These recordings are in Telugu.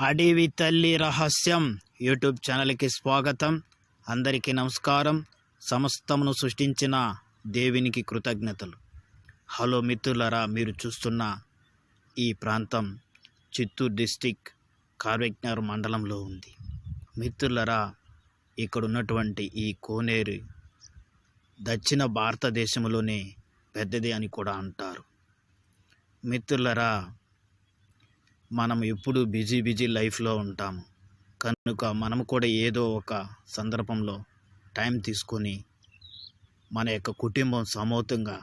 అడవి తల్లి రహస్యం యూట్యూబ్ ఛానల్కి స్వాగతం. అందరికీ నమస్కారం. సమస్తమును సృష్టించిన దేవునికి కృతజ్ఞతలు. హలో మిత్రులరా మీరు చూస్తున్న ఈ ప్రాంతం చిత్తూరు డిస్టిక్ కార్వెక్నర్ మండలంలో ఉంది. మిత్రులరా ఇక్కడ ఉన్నటువంటి ఈ కోనేరు దక్షిణ భారతదేశంలోనే పెద్దది అని కూడా అంటారు. మిత్రులరా మనం ఎప్పుడు బిజీ బిజీ లైఫ్లో ఉంటాం కనుక మనం కూడా ఏదో ఒక సందర్భంలో టైం తీసుకొని మన యొక్క కుటుంబం సమూతంగా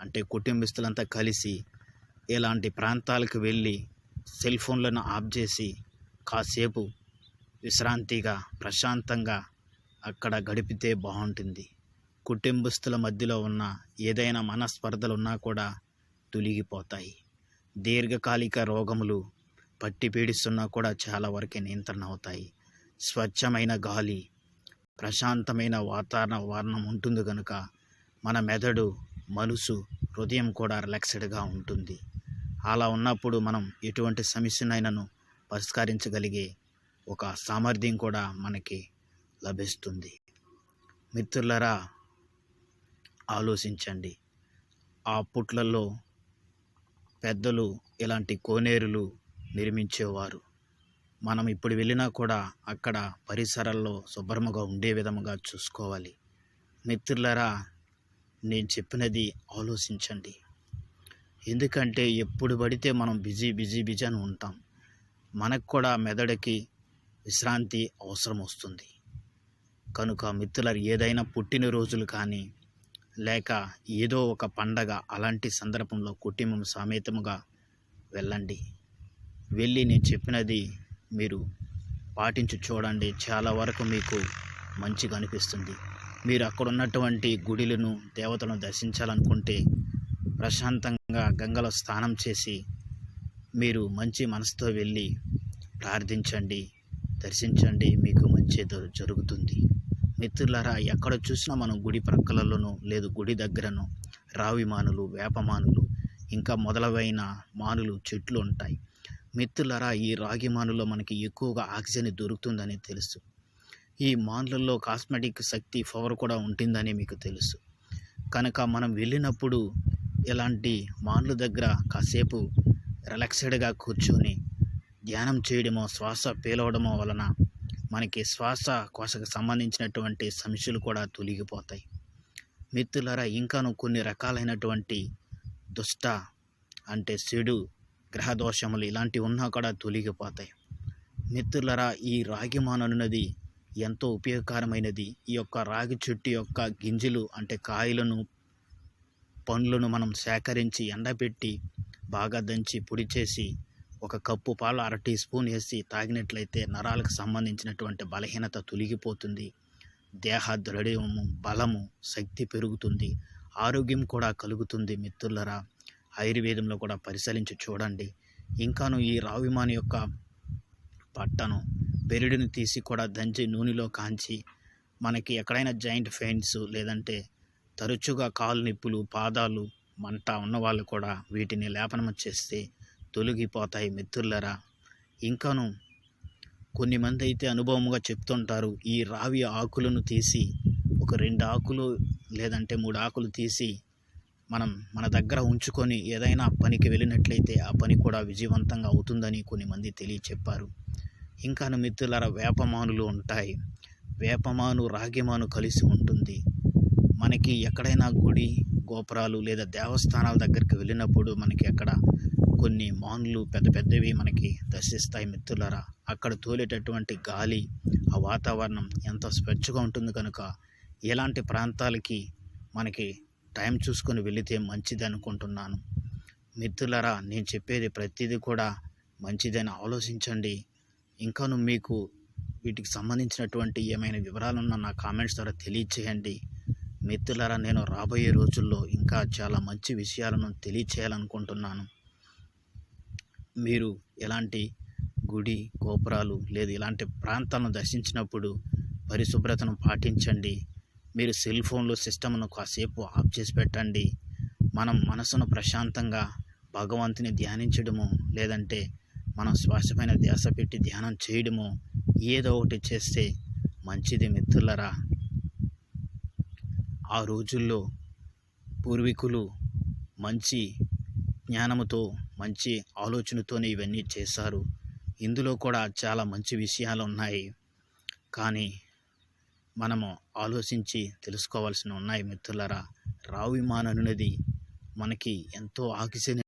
అంటే కుటుంబస్తులంతా కలిసి ఇలాంటి ప్రాంతాలకు వెళ్ళి సెల్ ఫోన్లను ఆఫ్ చేసి కాసేపు విశ్రాంతిగా ప్రశాంతంగా అక్కడ గడిపితే బాగుంటుంది. కుటుంబస్తుల మధ్యలో ఉన్న ఏదైనా మనస్పర్ధలు ఉన్నా కూడా తొలగిపోతాయి. దీర్ఘకాలిక రోగములు పట్టి పీడిస్తున్నా కూడా చాలా వరకే నియంత్రణ అవుతాయి. స్వచ్ఛమైన గాలి ప్రశాంతమైన వాతావరణ వర్ణం ఉంటుంది కనుక మన మెదడు మనసు హృదయం కూడా రిలాక్స్డ్గా ఉంటుంది. అలా ఉన్నప్పుడు మనం ఎటువంటి సమస్యనైనాను పరిష్కరించగలిగే ఒక సామర్థ్యం కూడా మనకి లభిస్తుంది. మిత్రులరా ఆలోచించండి. ఆ పుట్లలో పెద్దలు ఇలాంటి కోనేరులు నిర్మించేవారు. మనం ఇప్పుడు వెళ్ళినా కూడా అక్కడ పరిసరాల్లో శుభ్రముగా ఉండే విధముగా చూసుకోవాలి. మిత్రులరా నేను చెప్పినది ఆలోచించండి. ఎందుకంటే ఎప్పుడు పడితే మనం బిజీ బిజీ బిజీ అని ఉంటాం. మనకు కూడా మెదడుకి విశ్రాంతి అవసరం వస్తుంది. కనుక మిత్రులరు ఏదైనా పుట్టినరోజులు కానీ లేక ఏదో ఒక పండగ అలాంటి సందర్భంలో కుటుంబం సమేతముగా వెళ్ళండి. వెళ్ళి నేను చెప్పినది మీరు పాటించి చూడండి. చాలా వరకు మీకు మంచిగా అనిపిస్తుంది. మీరు అక్కడ ఉన్నటువంటి గుడిలను దేవతలను దర్శించాలనుకుంటే ప్రశాంతంగా గంగలో స్నానం చేసి మీరు మంచి మనసుతో వెళ్ళి ప్రార్థించండి దర్శించండి. మీకు మంచి జరుగుతుంది. మిత్రులారా ఎక్కడ చూసినా మనం గుడి ప్రక్కలలోనూ లేదు గుడి దగ్గరను రావి మానులు వేపమానులు ఇంకా మొదలవైన మానులు చెట్లు ఉంటాయి. మిత్రులరా ఈ రాగి మానులో మనకి ఎక్కువగా ఆక్సిజన్ దొరుకుతుందని తెలుసు. ఈ మానులలో కాస్మెటిక్ శక్తి పవర్ కూడా ఉంటుందని మీకు తెలుసు. కనుక మనం వెళ్ళినప్పుడు ఇలాంటి మానుల దగ్గర కాసేపు రిలాక్స్డ్గా కూర్చొని ధ్యానం చేయడమో శ్వాస పేలవడమో వలన మనకి శ్వాస కోశకు సంబంధించినటువంటి సమస్యలు కూడా తొలగిపోతాయి. మిత్రులరా ఇంకాను కొన్ని రకాలైనటువంటి దుష్ట అంటే చెడు గ్రహదోషములు ఇలాంటివి ఉన్నా కూడా తొలగిపోతాయి. మిత్రులరా ఈ రాగి మాననున్నది ఎంతో ఉపయోగకరమైనది. ఈ యొక్క రాగి చెట్టు యొక్క గింజలు అంటే కాయలను పండ్లను మనం సేకరించి ఎండబెట్టి బాగా దంచి పొడి చేసి ఒక కప్పు పాలు అర టీ స్పూన్ వేసి తాగినట్లయితే నరాలకు సంబంధించినటువంటి బలహీనత తొలగిపోతుంది. దేహ దృఢము బలము శక్తి పెరుగుతుంది. ఆరోగ్యం కూడా కలుగుతుంది మిత్రులరా. ఆయుర్వేదంలో కూడా పరిశీలించి చూడండి. ఇంకాను ఈ రావిమాని యొక్క పట్టను బెరడుని తీసి కూడా దంచి నూనెలో కాంచి మనకి ఎక్కడైనా జాయింట్ పెయిన్స్ లేదంటే తరచుగా కాలు నిప్పులు పాదాలు మంట ఉన్నవాళ్ళు కూడా వీటిని లేపనం చేస్తే తొలగిపోతాయి మిత్రులరా. ఇంకాను కొన్ని మంది అయితే అనుభవంగా చెప్తుంటారు ఈ రావి ఆకులను తీసి ఒక రెండు ఆకులు లేదంటే మూడు ఆకులు తీసి మనం మన దగ్గర ఉంచుకొని ఏదైనా పనికి వెళ్ళినట్లయితే ఆ పని కూడా విజయవంతంగా అవుతుందని కొన్ని మంది తెలియచెప్పారు. ఇంకా మిత్రులర వేపమానులు ఉంటాయి. వేపమాను రాగిమాను కలిసి ఉంటుంది. మనకి ఎక్కడైనా గుడి గోపురాలు లేదా దేవస్థానాల దగ్గరికి వెళ్ళినప్పుడు మనకి అక్కడ కొన్ని మానులు పెద్ద పెద్దవి మనకి దర్శిస్తాయి మిత్రులరా. అక్కడ తోలేటటువంటి గాలి ఆ వాతావరణం ఎంతో స్వచ్ఛగా ఉంటుంది కనుక ఇలాంటి ప్రాంతాలకి మనకి టైం చూసుకొని వెళితే మంచిది అనుకుంటున్నాను మిత్రులరా నేను చెప్పేది ప్రతిదీ కూడా మంచిదని ఆలోచించండి. ఇంకాను మీకు వీటికి సంబంధించినటువంటి ఏమైనా వివరాలున్నా నా కామెంట్స్ ద్వారా తెలియచేయండి. మిత్రులరా నేను రాబోయే రోజుల్లో ఇంకా చాలా మంచి విషయాలను తెలియచేయాలనుకుంటున్నాను. మీరు ఎలాంటి గుడి గోపురాలు లేదు ఇలాంటి ప్రాంతాలను దర్శించినప్పుడు పరిశుభ్రతను పాటించండి. మీరు సెల్ ఫోన్లో సిస్టమ్ను కాసేపు ఆఫ్ చేసి పెట్టండి. మనం మనసును ప్రశాంతంగా భగవంతుని ధ్యానించడము లేదంటే మనం శ్వాసమైన ధ్యాస పెట్టి ధ్యానం చేయడము ఏదో ఒకటి చేస్తే మంచిది మిత్రులరా. ఆ రోజుల్లో పూర్వీకులు మంచి జ్ఞానముతో మంచి ఆలోచనతోనే ఇవన్నీ చేశారు. ఇందులో కూడా చాలా మంచి విషయాలు ఉన్నాయి. కానీ మనము ఆలోచించి తెలుసుకోవాల్సిన ఉన్నాయి మిత్రులరా. రావు విమానం అనేది మనకి ఎంతో ఆక్సిజన్